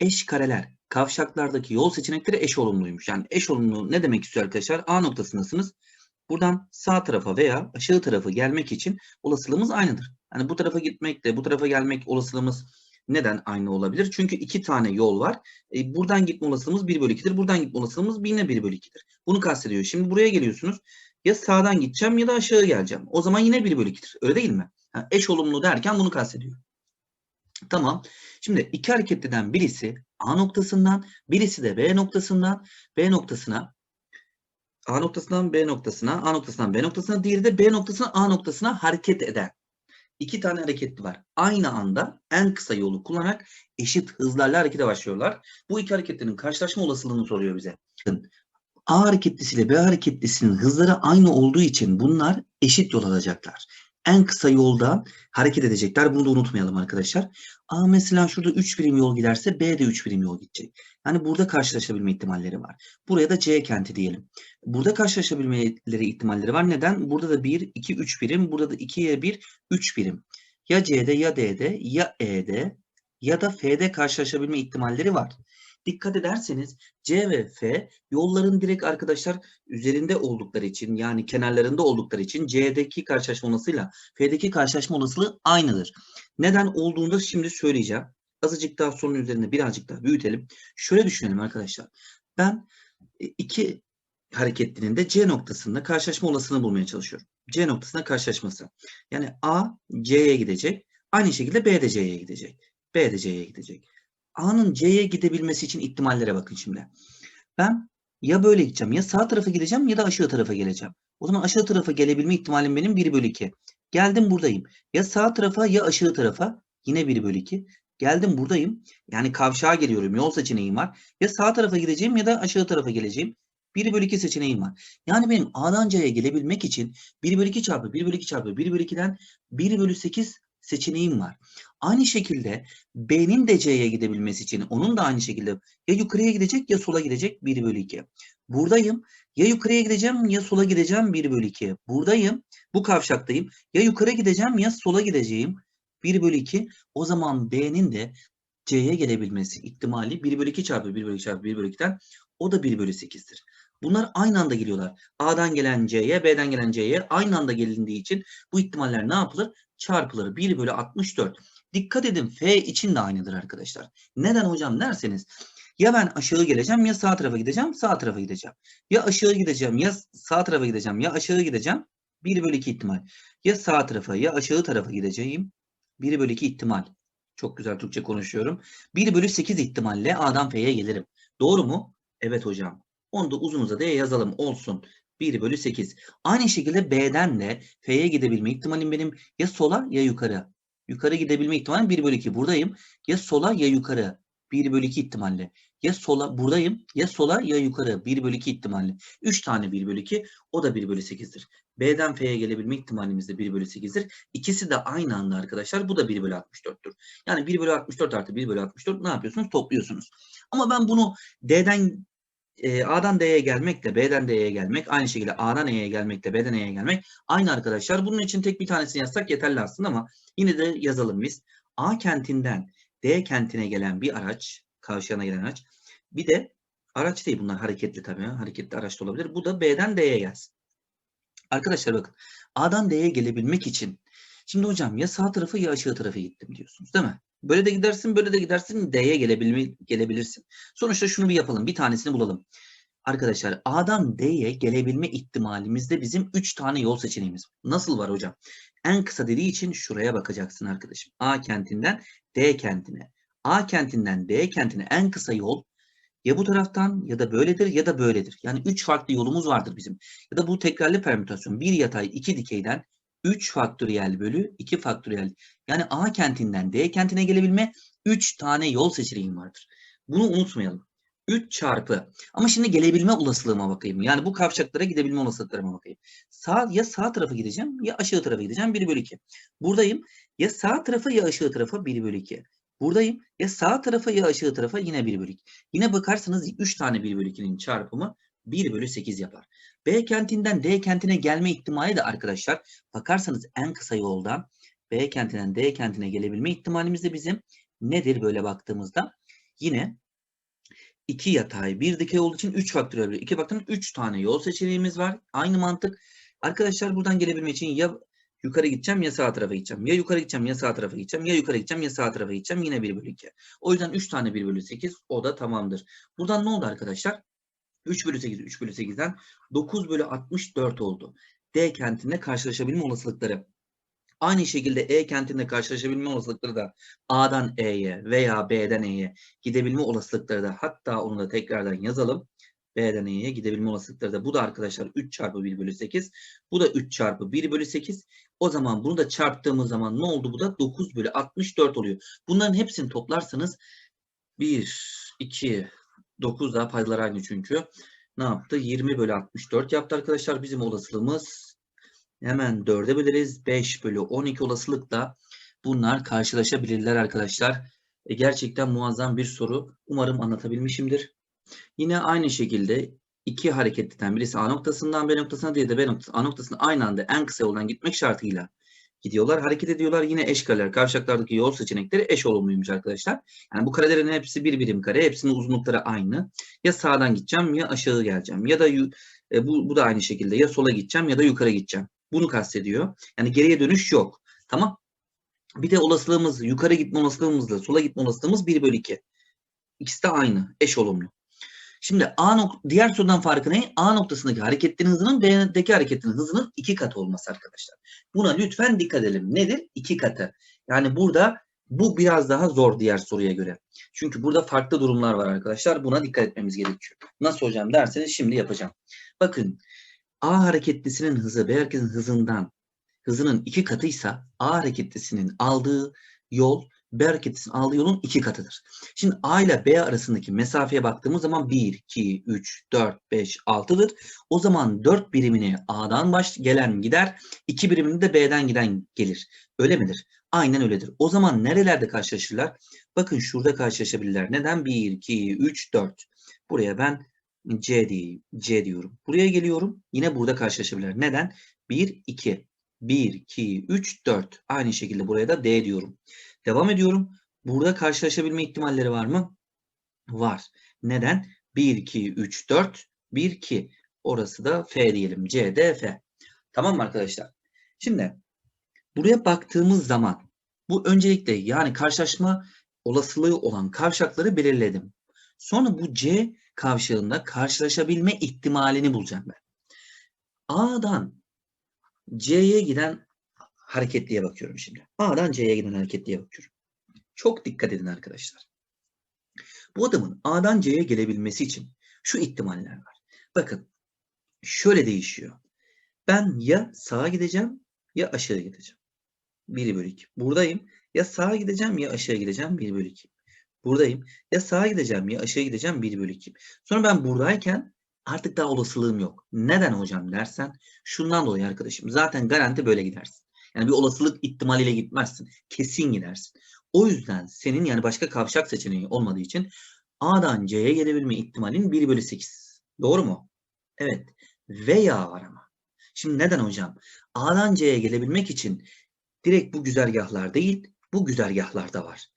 eş kareler kavşaklardaki yol seçenekleri eş olumluymuş. Yani eş olumlu ne demek istiyor arkadaşlar? A noktasındasınız. Buradan sağ tarafa veya aşağı tarafa gelmek için olasılığımız aynıdır. Yani bu tarafa gitmekle bu tarafa gelmek olasılığımız neden aynı olabilir? Çünkü iki tane yol var. E, buradan gitme olasılığımız 1 bölü 2'dir. Buradan gitme olasılığımız yine 1 bölü 2'dir. Bunu kastediyor. Şimdi buraya geliyorsunuz. Ya sağdan gideceğim ya da aşağı geleceğim. O zaman yine 1 bölü 2'dir. Öyle değil mi? Ha, eş olumlu derken bunu kastediyor. Tamam. Şimdi iki hareketliden birisi A noktasından, birisi de B noktasından B noktasına A noktasından B noktasına, A noktasından B noktasına, diğeri de B noktasına A noktasına hareket eden. İki tane hareketli var. Aynı anda en kısa yolu kullanarak eşit hızlarla harekete başlıyorlar. Bu iki hareketlerin karşılaşma olasılığını soruyor bize. A hareketlisiyle B hareketlisinin hızları aynı olduğu için bunlar eşit yol alacaklar. En kısa yolda hareket edecekler. Bunu da unutmayalım arkadaşlar. A mesela şurada 3 birim yol giderse B de 3 birim yol gidecek. Yani burada karşılaşabilme ihtimalleri var. Buraya da C kenti diyelim. Burada karşılaşabilmeleri ihtimalleri var. Neden? Burada da 1, 2, 3 birim. Burada da 2'ye 1, 3 birim. Ya C'de ya D'de ya E'de ya da F'de karşılaşabilme ihtimalleri var. Dikkat ederseniz C ve F yolların direkt arkadaşlar üzerinde oldukları için yani kenarlarında oldukları için C'deki karşılaşma olasılığıyla F'deki karşılaşma olasılığı aynıdır. Neden olduğunu şimdi söyleyeceğim. Azıcık daha sorunun üzerinde birazcık daha büyütelim. Şöyle düşünelim arkadaşlar. Ben e, iki hareketlinin de C noktasında karşılaşma olasılığını bulmaya çalışıyorum. C noktasında karşılaşması. Yani A C'ye gidecek. Aynı şekilde B de C'ye gidecek. B de C'ye gidecek. A'nın C'ye gidebilmesi için ihtimallere bakın şimdi. Ben ya böyle gideceğim ya sağ tarafa gideceğim ya da aşağı tarafa geleceğim. O zaman aşağı tarafa gelebilme ihtimalim benim 1 bölü 2. Geldim buradayım. Ya sağ tarafa ya aşağı tarafa yine 1 bölü 2. Geldim buradayım. Yani kavşağa geliyorum. Yol seçeneğim var. Ya sağ tarafa gideceğim ya da aşağı tarafa geleceğim. 1 bölü 2 seçeneğim var. Yani benim A'dan C'ye gelebilmek için 1 bölü 2 çarpı 1 bölü 2 çarpı 1 bölü 2'den 1 bölü 8 seçeneğim var. Aynı şekilde B'nin de C'ye gidebilmesi için onun da aynı şekilde ya yukarıya gidecek ya sola gidecek 1 bölü 2. Buradayım. Ya yukarıya gideceğim ya sola gideceğim 1 bölü 2. Buradayım. Bu kavşaktayım. Ya yukarı gideceğim ya sola gideceğim 1 bölü 2. O zaman B'nin de C'ye gelebilmesi ihtimali 1 bölü 2 çarpı 1 bölü 2 çarpı 1 bölü 2'den o da 1 bölü 8'dir. Bunlar aynı anda geliyorlar. A'dan gelen C'ye, B'den gelen C'ye aynı anda gelindiği için bu ihtimaller ne yapılır? Çarpılır. 1 bölü 64. Dikkat edin F için de aynıdır arkadaşlar. Neden hocam derseniz ya ben aşağı geleceğim ya sağ tarafa gideceğim sağ tarafa gideceğim. Ya aşağı gideceğim ya sağ tarafa gideceğim ya aşağı gideceğim 1 bölü 2 ihtimal. Ya sağ tarafa ya aşağı tarafa gideceğim 1 bölü 2 ihtimal. Çok güzel Türkçe konuşuyorum. 1 bölü 8 ihtimalle A'dan F'ye gelirim. Doğru mu? Evet hocam. Onu da uzun uzadıya yazalım olsun. 1 bölü 8. Aynı şekilde B'den de F'ye gidebilme ihtimalim benim ya sola ya yukarı. Yukarı gidebilme ihtimalim 1 bölü 2. Buradayım. Ya sola ya yukarı. 1 bölü 2 ihtimalle. Ya sola buradayım. Ya sola ya yukarı. 1 bölü 2 ihtimalle. 3 tane 1 bölü 2. O da 1 bölü 8'dir. B'den F'ye gelebilme ihtimalimiz de 1 bölü 8'dir. İkisi de aynı anda arkadaşlar. Bu da 1 bölü 64'tür. Yani 1 bölü 64 artı 1 bölü 64 ne yapıyorsunuz? Topluyorsunuz. Ama ben bunu D'den e, A'dan D'ye gelmekle B'den D'ye gelmek aynı şekilde A'dan E'ye gelmekle B'den E'ye gelmek aynı arkadaşlar. Bunun için tek bir tanesini yazsak yeterli aslında ama yine de yazalım biz. A kentinden D kentine gelen bir araç, kavşağına gelen araç. Bir de araç değil bunlar hareketli tabii. Hareketli araç da olabilir. Bu da B'den D'ye gelsin. Arkadaşlar bakın A'dan D'ye gelebilmek için şimdi hocam ya sağ tarafı ya aşağı tarafı gittim diyorsunuz değil mi? Böyle de gidersin, böyle de gidersin. D'ye gelebilirsin. Sonuçta şunu bir yapalım. Bir tanesini bulalım. Arkadaşlar A'dan D'ye gelebilme ihtimalimizde bizim 3 tane yol seçeneğimiz. Nasıl var hocam? En kısa dediği için şuraya bakacaksın arkadaşım. A kentinden D kentine. A kentinden D kentine en kısa yol ya bu taraftan ya da böyledir ya da böyledir. Yani 3 farklı yolumuz vardır bizim. Ya da bu tekrarlı permütasyon. Bir yatay iki dikeyden 3 faktöriyel bölü 2 faktöriyel. Yani A kentinden D kentine gelebilme 3 tane yol seçeneğim vardır. Bunu unutmayalım. 3 çarpı. Ama şimdi gelebilme olasılığıma bakayım. Yani bu kavşaklara gidebilme olasılıklarıma bakayım. Sağ, ya sağ tarafa gideceğim ya aşağı tarafa gideceğim 1 bölü 2. Buradayım. Ya sağ tarafa ya aşağı tarafa 1 bölü 2. Buradayım. Ya sağ tarafa ya aşağı tarafa yine 1 bölü 2. Yine bakarsanız 3 tane 1 bölü 2'nin çarpımı 1 bölü 8 yapar. B kentinden D kentine gelme ihtimali de arkadaşlar bakarsanız en kısa yoldan B kentinden D kentine gelebilme ihtimalimiz de bizim nedir böyle baktığımızda? Yine 2 yatay, 1 dikey olduğu için 3 faktöriyel bölü 2 faktöriyel 3 tane yol seçeneğimiz var. Aynı mantık. Arkadaşlar buradan gelebilmek için ya yukarı gideceğim ya sağ tarafa gideceğim. Ya yukarı gideceğim ya sağ tarafa gideceğim. Ya yukarı gideceğim ya sağ tarafa gideceğim. Yine 1 bölü 2. O yüzden 3 tane 1 bölü 8 o da tamamdır. Buradan ne oldu arkadaşlar? 3 bölü 8, 3 bölü 8'den 9 bölü 64 oldu. D kentinde karşılaşabilme olasılıkları. Aynı şekilde E kentinde karşılaşabilme olasılıkları da A'dan E'ye veya B'den E'ye gidebilme olasılıkları da hatta onu da tekrardan yazalım. B'den E'ye gidebilme olasılıkları da bu da arkadaşlar 3 çarpı 1 bölü 8. Bu da 3 çarpı 1 bölü 8. O zaman bunu da çarptığımız zaman ne oldu? Bu da 9 bölü 64 oluyor. Bunların hepsini toplarsanız 1, 2, 9 daha paydalar aynı çünkü. Ne yaptı? 20 bölü 64 yaptı arkadaşlar. Bizim olasılığımız hemen 4'e böleriz. 5 bölü 12 olasılıkla bunlar karşılaşabilirler arkadaşlar. E, gerçekten muazzam bir soru. Umarım anlatabilmişimdir. Yine aynı şekilde iki hareketliden birisi A noktasından B noktasına diğeri de B noktasına A noktasına aynı anda en kısa yoldan gitmek şartıyla gidiyorlar. Hareket ediyorlar. Yine eş kareler. Kavşaklardaki yol seçenekleri eş olumluymuş arkadaşlar. Yani bu karelerin hepsi bir birim kare. Hepsinin uzunlukları aynı. Ya sağdan gideceğim ya aşağı geleceğim. Ya da e, bu, bu da aynı şekilde ya sola gideceğim ya da yukarı gideceğim. Bunu kastediyor. Yani geriye dönüş yok. Tamam. Bir de olasılığımız yukarı gitme olasılığımızla sola gitme olasılığımız 1 bölü 2. İkisi de aynı. Eş olumlu. Şimdi A nok diğer sorudan farkı ne? A noktasındaki hareketlerin hızının B'deki hareketlerin hızının iki katı olması arkadaşlar. Buna lütfen dikkat edelim. Nedir? İki katı. Yani burada bu biraz daha zor diğer soruya göre. Çünkü burada farklı durumlar var arkadaşlar. Buna dikkat etmemiz gerekiyor. Nasıl hocam derseniz şimdi yapacağım. Bakın A hareketlisinin hızı B hareketlisinin hızından hızının iki katıysa A hareketlisinin aldığı yol B hareketlisinin aldığı yolun iki katıdır. Şimdi A ile B arasındaki mesafeye baktığımız zaman 1, 2, 3, 4, 5, 6'dır. O zaman 4 birimini A'dan baş gelen gider, 2 birimini de B'den giden gelir. Öyle midir? Aynen öyledir. O zaman nerelerde karşılaşırlar? Bakın şurada karşılaşabilirler. Neden? 1, 2, 3, 4. Buraya ben C, diye, C diyorum. Buraya geliyorum. Yine burada karşılaşabilirler. Neden? 1, 2. 1, 2, 3, 4. Aynı şekilde buraya da D diyorum. Devam ediyorum. Burada karşılaşabilme ihtimalleri var mı? Var. Neden? 1, 2, 3, 4, 1, 2. Orası da F diyelim. C, D, F. Tamam mı arkadaşlar? Şimdi buraya baktığımız zaman bu öncelikle yani karşılaşma olasılığı olan kavşakları belirledim. Sonra bu C kavşağında karşılaşabilme ihtimalini bulacağım ben. A'dan C'ye giden hareketliye bakıyorum şimdi. A'dan C'ye giden hareketliye bakıyorum. Çok dikkat edin arkadaşlar. Bu adamın A'dan C'ye gelebilmesi için şu ihtimaller var. Bakın şöyle değişiyor. Ben ya sağa gideceğim ya aşağı gideceğim. 1 bölü 2. Buradayım. Ya sağa gideceğim ya aşağı gideceğim 1 bölü 2. Buradayım. Ya sağa gideceğim ya aşağı gideceğim 1 bölü 2. Sonra ben buradayken artık daha olasılığım yok. Neden hocam dersen şundan dolayı arkadaşım. Zaten garanti böyle gidersin. Yani bir olasılık ihtimaliyle gitmezsin. Kesin gidersin. O yüzden senin yani başka kavşak seçeneği olmadığı için A'dan C'ye gelebilme ihtimalin 1 bölü 8. Doğru mu? Evet. Veya var ama. Şimdi neden hocam? A'dan C'ye gelebilmek için direkt bu güzergahlar değil, bu güzergahlarda var.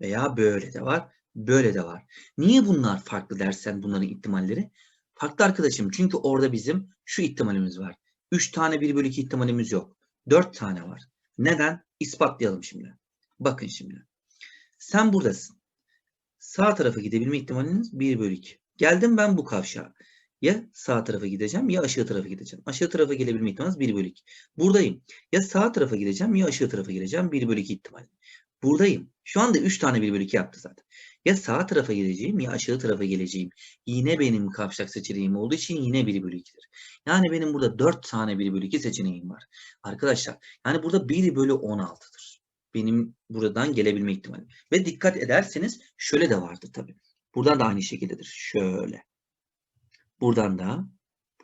Veya böyle de var, böyle de var. Niye bunlar farklı dersen bunların ihtimalleri? Farklı arkadaşım çünkü orada bizim şu ihtimalimiz var. 3 tane 1 bölü 2 ihtimalimiz yok. 4 tane var. Neden? İspatlayalım şimdi. Bakın şimdi. Sen buradasın. Sağ tarafa gidebilme ihtimaliniz 1 bölü 2. Geldim ben bu kavşağa. Ya sağ tarafa gideceğim ya aşağı tarafa gideceğim. Aşağı tarafa gelebilme ihtimaliniz 1 bölü 2. Buradayım. Ya sağ tarafa gideceğim ya aşağı tarafa gideceğim 1 bölü 2 ihtimal. Buradayım. Şu anda 3 tane 1 bölü 2 yaptı zaten. Ya sağ tarafa gideceğim ya aşağı tarafa geleceğim. Yine benim kavşak seçeneğim olduğu için yine 1 bölü 2'dir. Yani benim burada 4 tane 1 bölü 2 seçeneğim var. Arkadaşlar yani burada 1 bölü 16'dır. Benim buradan gelebilme ihtimalim. Ve dikkat ederseniz şöyle de vardır tabii. Buradan da aynı şekildedir. Şöyle. Buradan da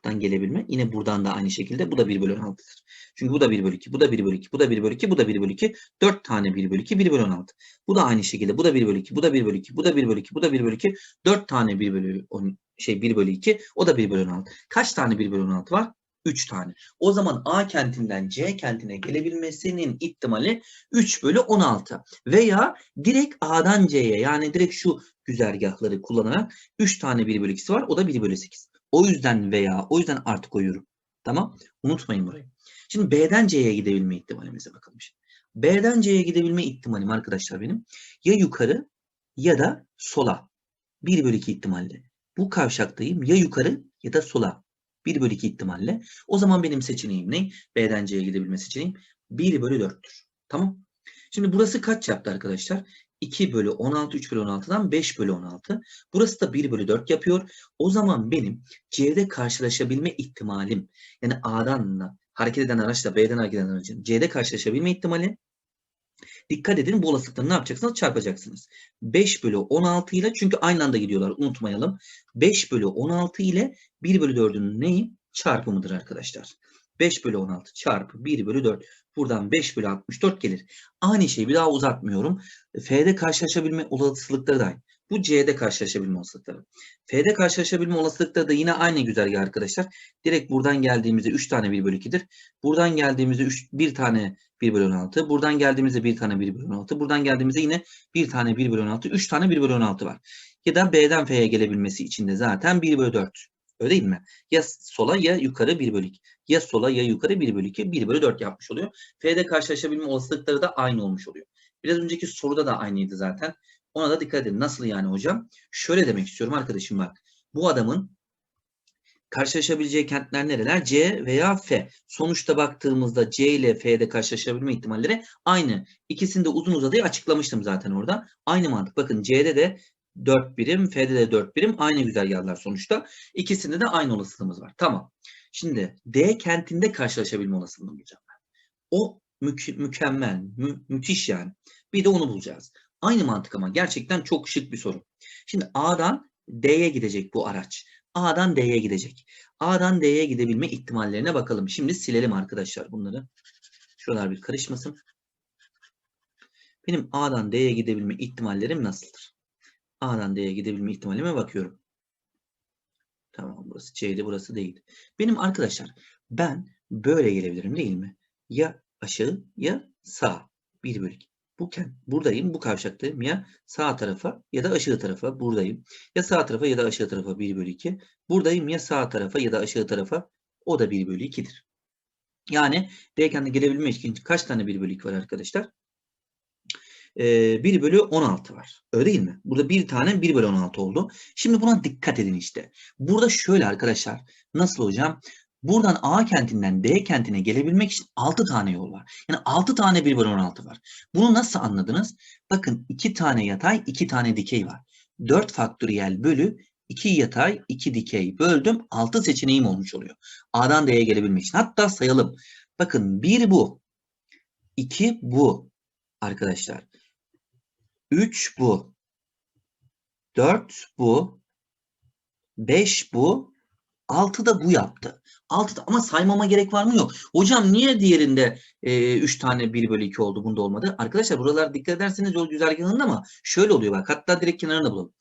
buradan gelebilme. Yine buradan da aynı şekilde. Bu da 1 bölü 16'dır. Çünkü bu da 1 bölü 2, bu da 1 bölü 2, bu da 1 bölü 2, bu da 1 bölü 2. 4 tane 1 bölü 2, 1 bölü 16. Bu da aynı şekilde. Bu da 1 bölü 2, bu da 1 bölü 2, bu da 1 bölü 2, bu da 1 bölü 2. 4 tane 1 bölü 10, şey 1 bölü 2, o da 1 bölü 16. Kaç tane 1 bölü 16 var? 3 tane. O zaman A kentinden C kentine gelebilmesinin ihtimali 3 bölü 16. Veya direkt A'dan C'ye yani direkt şu güzergahları kullanarak 3 tane 1 bölü 2'si var. O da 1 bölü 8. O yüzden veya o yüzden artı koyuyorum. Tamam. Unutmayın burayı. Şimdi B'den C'ye gidebilme ihtimalimize bakalım. Şimdi. B'den C'ye gidebilme ihtimalim arkadaşlar benim ya yukarı ya da sola. 1 bölü 2 ihtimalle. Bu kavşaktayım ya yukarı ya da sola. 1 bölü 2 ihtimalle. O zaman benim seçeneğim ne? B'den C'ye gidebilme seçeneğim 1 bölü 4'tür. Tamam. Şimdi burası kaç yaptı arkadaşlar? 2 bölü 16, 3 bölü 16'dan 5 bölü 16. Burası da 1 bölü 4 yapıyor. O zaman benim C'de karşılaşabilme ihtimalim yani A'dan da hareket eden araçla B'den hareket eden aracın C'de karşılaşabilme ihtimali Dikkat edin bu olasılıkları ne yapacaksınız? Çarpacaksınız. 5 bölü 16 ile çünkü aynı anda gidiyorlar unutmayalım. 5 bölü 16 ile 1 bölü 4'ün neyi? Çarpımıdır arkadaşlar. 5 bölü 16 çarpı 1 bölü 4. Buradan 5 bölü 64 gelir. Aynı şeyi bir daha uzatmıyorum. F'de karşılaşabilme olasılıkları da aynı. Bu C'de karşılaşabilme olasılıkları. F'de karşılaşabilme olasılıkları da yine aynı güzergah arkadaşlar. Direkt buradan geldiğimizde 3 tane 1 bölü 2'dir. Buradan geldiğimizde 3, 1 tane 1 bölü 16. Buradan geldiğimizde 1 tane 1 bölü 16. Buradan geldiğimizde yine 1 tane 1 bölü 16. 3 tane 1 bölü 16 var. Ya da B'den F'ye gelebilmesi için de zaten 1 bölü 4. Öyle değil mi? Ya sola ya yukarı 1 bölü 2. Ya sola ya yukarı 1 bölü 2. 1 bölü 4 yapmış oluyor. F'de karşılaşabilme olasılıkları da aynı olmuş oluyor. Biraz önceki soruda da aynıydı zaten. Ona da dikkat edin. Nasıl yani hocam? Şöyle demek istiyorum arkadaşım bak. Bu adamın karşılaşabileceği kentler nereler? C veya F. Sonuçta baktığımızda C ile F'de karşılaşabilme ihtimalleri aynı. İkisini de uzun uzadıya açıklamıştım zaten orada. Aynı mantık. Bakın C'de de 4 birim, F'de de 4 birim aynı güzergahlar sonuçta. İkisinde de aynı olasılığımız var. Tamam. Şimdi D kentinde karşılaşabilme olasılığını bulacağım ben. O mü- mükemmel, mü- müthiş yani. Bir de onu bulacağız. Aynı mantık ama gerçekten çok şık bir soru. Şimdi A'dan D'ye gidecek bu araç. A'dan D'ye gidecek. A'dan D'ye gidebilme ihtimallerine bakalım. Şimdi silelim arkadaşlar bunları. Şuralar bir karışmasın. Benim A'dan D'ye gidebilme ihtimallerim nasıldır? A'dan D'ye gidebilme ihtimalime bakıyorum. Tamam burası C'de burası değil. Benim arkadaşlar ben böyle gelebilirim değil mi? Ya aşağı ya sağ. 1 bölü 2. Bu buradayım, bu kavşaktayım. Ya sağ tarafa ya da aşağı tarafa buradayım. Ya sağ tarafa ya da aşağı tarafa 1 bölü 2. Buradayım ya sağ tarafa ya da aşağı tarafa o da 1 bölü 2'dir. Yani D kendine gelebilmek için kaç tane 1 bölü 2 var arkadaşlar? Ee, 1 bölü 16 var. Öyle değil mi? Burada bir tane 1 bölü 16 oldu. Şimdi buna dikkat edin işte. Burada şöyle arkadaşlar. Nasıl hocam? Buradan A kentinden D kentine gelebilmek için 6 tane yol var. Yani 6 tane 1 bölü 16 var. Bunu nasıl anladınız? Bakın 2 tane yatay, 2 tane dikey var. 4 faktöriyel bölü 2 yatay, 2 dikey böldüm. 6 seçeneğim olmuş oluyor. A'dan D'ye gelebilmek için. Hatta sayalım. Bakın 1 bu. 2 bu. Arkadaşlar. 3 bu. 4 bu. 5 bu. 6 da bu yaptı. 6 da ama saymama gerek var mı yok. Hocam niye diğerinde 3 tane 1 bölü 2 oldu bunda olmadı? Arkadaşlar buralar dikkat ederseniz yol güzergahında ama şöyle oluyor bak. Hatta direkt kenarına bulalım.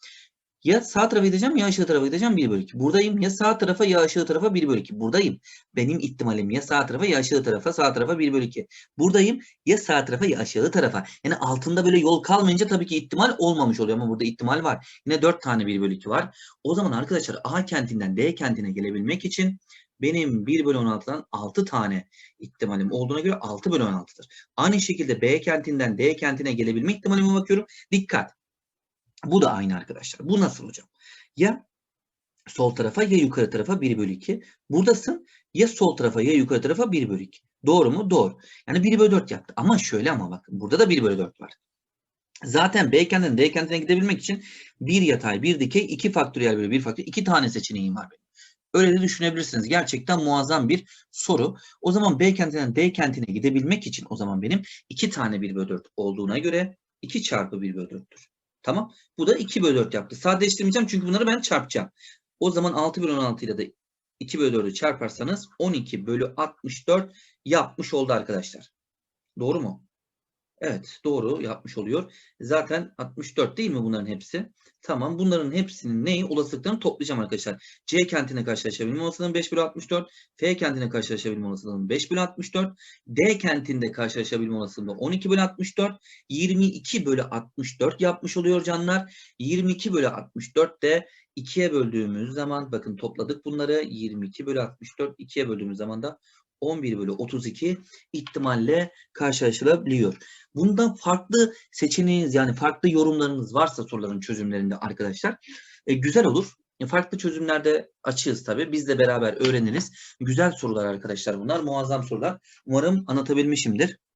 Ya sağ tarafa gideceğim ya aşağı tarafa gideceğim 1 bölü 2. Buradayım ya sağ tarafa ya aşağı tarafa 1 bölü 2. Buradayım. Benim ihtimalim ya sağ tarafa ya aşağı tarafa sağ tarafa 1 bölü 2. Buradayım ya sağ tarafa ya aşağı tarafa. Yani altında böyle yol kalmayınca tabii ki ihtimal olmamış oluyor ama burada ihtimal var. Yine 4 tane 1 bölü 2 var. O zaman arkadaşlar A kentinden D kentine gelebilmek için benim 1 bölü 16'dan 6 tane ihtimalim olduğuna göre 6 bölü 16'dır. Aynı şekilde B kentinden D kentine gelebilme ihtimalime bakıyorum. Dikkat. Bu da aynı arkadaşlar. Bu nasıl hocam? Ya sol tarafa ya yukarı tarafa 1 bölü 2. Buradasın ya sol tarafa ya yukarı tarafa 1 bölü 2. Doğru mu? Doğru. Yani 1 bölü 4 yaptı. Ama şöyle ama bakın burada da 1 bölü 4 var. Zaten B kentinden D kentine gidebilmek için bir yatay, bir dikey, iki faktöriyel bölü bir faktöriyel, iki tane seçeneğim var benim. Öyle de düşünebilirsiniz. Gerçekten muazzam bir soru. O zaman B kentinden D kentine gidebilmek için o zaman benim iki tane 1 bölü 4 olduğuna göre 2 çarpı 1 bölü 4'tür. Tamam. Bu da 2 bölü 4 yaptı. Sadeleştirmeyeceğim çünkü bunları ben çarpacağım. O zaman 6 bölü 16 ile de 2 bölü 4'ü çarparsanız 12 bölü 64 yapmış oldu arkadaşlar. Doğru mu? Evet doğru yapmış oluyor. Zaten 64 değil mi bunların hepsi? Tamam bunların hepsinin neyi? Olasılıklarını toplayacağım arkadaşlar. C kentine karşılaşabilme olasılığının 5 bölü 64. F kentine karşılaşabilme olasılığının 5 bölü 64. D kentinde karşılaşabilme olasılığının 12 bölü 64. 22 bölü 64 yapmış oluyor canlar. 22 bölü 64 de 2'ye böldüğümüz zaman bakın topladık bunları. 22 bölü 64 2'ye böldüğümüz zaman da 11 bölü 32 ihtimalle karşılaşılabiliyor. Bunda farklı seçeneğiniz yani farklı yorumlarınız varsa soruların çözümlerinde arkadaşlar e, güzel olur. E, farklı çözümlerde açığız tabii. Biz de beraber öğreniriz. Güzel sorular arkadaşlar bunlar. Muazzam sorular. Umarım anlatabilmişimdir.